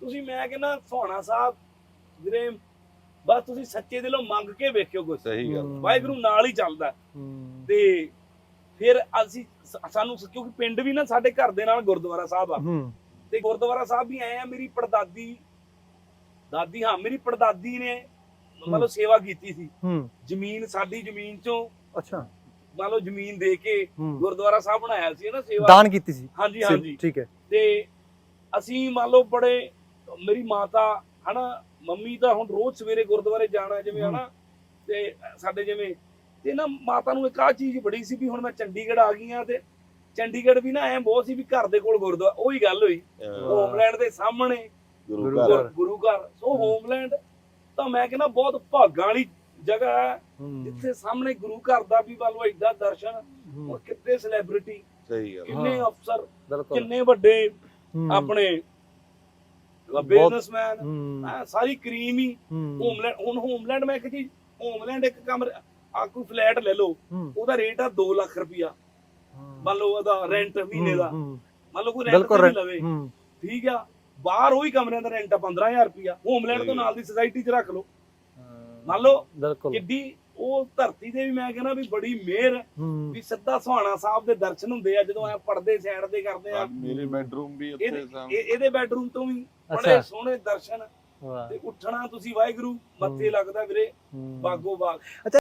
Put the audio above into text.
ਤੁਸੀਂ ਮੈਂ ਕਹਿੰਦਾ ਸੁਹਾਣਾ ਸਾਹਿਬ ਵੀਰੇ ਬਸ ਤੁਸੀਂ ਸੱਚੇ ਦਿਲੋਂ ਮੰਗ ਕੇ ਵੇਖਿਓ ਕੁਛ। ਸਹੀ ਗੱਲ। ਵਾਹਿਗੁਰੂ ਨਾਲ ਹੀ ਚੱਲਦਾ ਤੇ ਫਿਰ ਅਸੀਂ ਸਾਨੂੰ ਕਿਉਂਕਿ ਪਿੰਡ ਵੀ ਨਾ ਸਾਡੇ ਘਰ ਦੇ ਨਾਲ ਗੁਰਦੁਆਰਾ ਸਾਹਿਬ ਆ। ਤੇ ਗੁਰਦੁਆਰਾ ਸਾਹਿਬ ਵੀ ਆਏ ਆ ਮੇਰੀ ਪੜਦਾਦੀ ਦਾਦੀ ਹਾਂ ਮੇਰੀ ਪੜਦਾਦੀ ਨੇ ਮੰਨ ਲਓ ਸੇਵਾ ਕੀਤੀ ਸੀ। ਜ਼ਮੀਨ ਸਾਡੀ ਜ਼ਮੀਨ ਚੋਂ ਅੱਛਾ। ਮੰਨ ਲਓ ਜ਼ਮੀਨ ਦੇ ਕੇ ਗੁਰਦੁਆਰਾ ਸਾਹਿਬ ਬਣਾਇਆ ਸੀ ਨਾ ਸੇਵਾ। ਦਾਨ ਕੀਤੀ ਸੀ। ਹਾਂਜੀ ਹਾਂਜੀ। ਠੀਕ ਹੈ। ਤੇ ਅਸੀਂ ਮੰਨ ਲਓ ਬੜੇ ਮੇਰੀ ਮਾਤਾ ਹਨਾ ਮੰਮੀ ਤਾਂ ਹੁਣ ਰੋਜ਼ ਸਵੇਰੇ ਗੁਰਦੁਆਰੇ ਜਾਣਾ ਜਿਵੇਂ। ਹਨਾ ਤੇ ਸਾਡੇ ਜਿਵੇਂ ਤੇ ਨਾ ਮਾਤਾ ਨੂੰ ਇੱਕ ਆ ਚੀਜ਼ ਬੜੀ ਸੀ ਵੀ ਹੁਣ ਮੈਂ ਚੰਡੀਗੜ੍ਹ ਆ ਗਈ ਆ ਤੇ ਚੰਡੀਗੜ੍ਹ ਵੀ ਨਾ ਐ ਬਹੁਤ ਸੀ ਵੀ ਘਰ ਦੇ ਕੋਲ ਗੁਰਦੁਆਰਾ ਉਹੀ ਗੱਲ ਹੋਈ। ਹੋਮਲੈਂਡ ਦੇ ਸਾਹਮਣੇ ਗੁਰੂ ਘਰ। ਗੁਰ- ਘਰ। ਸੋ ਹੋਮਲੈਂਡ ਤਾਂ ਮੈਂ ਕਹਿੰਦਾ ਬਹੁਤ ਭਾਗਾਂ ਵਾਲੀ ਜਗ੍ਹਾ ਹੈ। ਜਿੱਥੇ ਸਾਹਮਣੇ ਗੁਰੂ ਘਰ ਦਾ ਵੀ ਲਓ ਏਡਾ ਦਰਸ਼ਨ ਔਰ ਕਿੰਨੇ ਸੈਲੀਬ੍ਰਿਟੀ ਸਹੀ ਗੱਲ। ਕਿੰਨੇ। ਅਫਸਰ ਕਿੰਨੇ ਵੱਡੇ ਆਪਣੇ ਬਿਜ਼ਨਸਮੈਨ ਸਾਰੀ ਕਰੀਮ ਹੀ। ਹੋਮਲੈਂਡ ਹੁਣ ਹੋਮਲੈਂਡ ਮੈਂ ਇੱਕ ਚੀਜ਼ ਹੋਮਲੈਂਡ ਇੱਕ ਕਮਰਾ ਆ ਕੋਈ ਫਲੈਟ ਲੈ ਲਓ ਉਹਦਾ ਰੇਟ ਆ 2 ਲੱਖ ਰੁਪਇਆ। ਮੰਨ ਲਓ ਉਹਦਾ ਰੈਂਟ ਮਹੀਨੇ ਦਾ। ਮੰਨ ਲਓ ਕੋਈ ਰੈਂਟ ਨਹੀਂ ਲਵੇ। ਠੀਕ ਆ? ਬਾਹਰ ਉਹੀ ਕਮਰਿਆਂ ਦਾ ਰੈਂਟ ਆ 15000 ਰੁਪਇਆ। ਹੋਮਲੈਂਡ ਤੋਂ ਨਾਲ ਦੀ ਸੁਸਾਇਟੀ 'ਚ ਰੱਖ ਲਓ। ਮੰਨ ਲਓ ਕਿੱਡੀ ਉਹ ਧਰਤੀ ਤੇ ਵੀ ਮੈਂ ਕਹਿੰਦਾ ਵੀ ਬੜੀ ਮਿਹਰ ਵੀ ਸਿੱਧਾ ਸੁਹਾਣਾ ਸਾਹਿਬ ਦੇ ਦਰਸ਼ਨ ਹੁੰਦੇ ਆ ਜਦੋਂ ਐ ਪਰਦੇ ਸਾਈਡ ਤੇ ਕਰਦੇ ਆ। ਮੇਰੇ ਬੈਡਰੂਮ ਵੀ ਉੱਥੇ ਇਹਦੇ ਸਾਹਮ ਇਹ- ਇਹਦੇ ਬੈਡਰੂਮ ਤੋਂ ਵੀ ਬੜੇ ਸੋਹਣੇ ਦਰਸ਼ਨ ਤੇ ਉੱਠਣਾ ਤੁਸੀਂ ਵਾਹਿਗੁਰੂ ਮੱਥੇ ਲੱਗਦਾ ਵੀਰੇ। ਬਾਗੋ ਬਾਗ।